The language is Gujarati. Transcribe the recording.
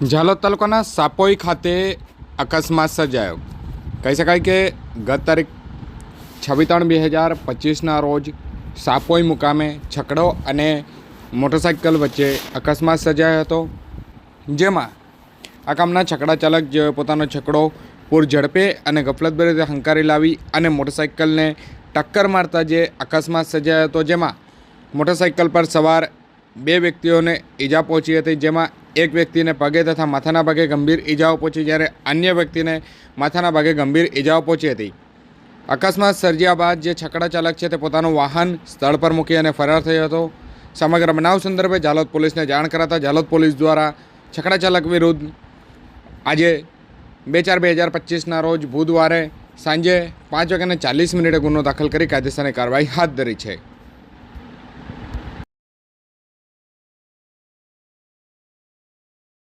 ઝાલોદ તાલુકાના સાપોઈ ખાતે અકસ્માત સર્જાયો. કહી શકાય કે ગત તારીખ છવ્વીસ ત્રણ બે હજાર પચીસના રોજ સાપોઈ મુકામે છકડો અને મોટરસાઇકલ વચ્ચે અકસ્માત સર્જાયો હતો, જેમાં આ કામના છકડા ચાલક જે પોતાનો છકડો પૂર ઝડપે અને ગફલતભરી રીતે હંકારી લાવી અને મોટરસાઇકલને ટક્કર મારતા જે અકસ્માત સર્જાયો હતો, જેમાં મોટરસાઇકલ પર સવાર બે વ્યક્તિઓને ઈજા પહોંચી હતી, જેમાં એક વ્યક્તિને પગે તથા માથાના ભાગે ગંભીર ઈજાઓ પહોંચી જ્યારે અન્ય વ્યક્તિને માથાના ભાગે ગંભીર ઈજાઓ પહોંચી હતી. અકસ્માત સર્જ્યા બાદ જે છકડા ચાલક છે તે પોતાનું વાહન સ્થળ પર મૂકી અને ફરાર થયો હતો. સમગ્ર બનાવ સંદર્ભે ઝાલોદ પોલીસને જાણ કરાતા જાલોદ પોલીસ દ્વારા છકડા ચાલક વિરુદ્ધ આજે બે ચાર બે હજાર પચીસના રોજ બુધવારે સાંજે પાંચ વાગ્યાને ચાલીસ મિનિટે ગુનો દાખલ કરી કાયદેસરની કાર્યવાહી હાથ ધરી છે.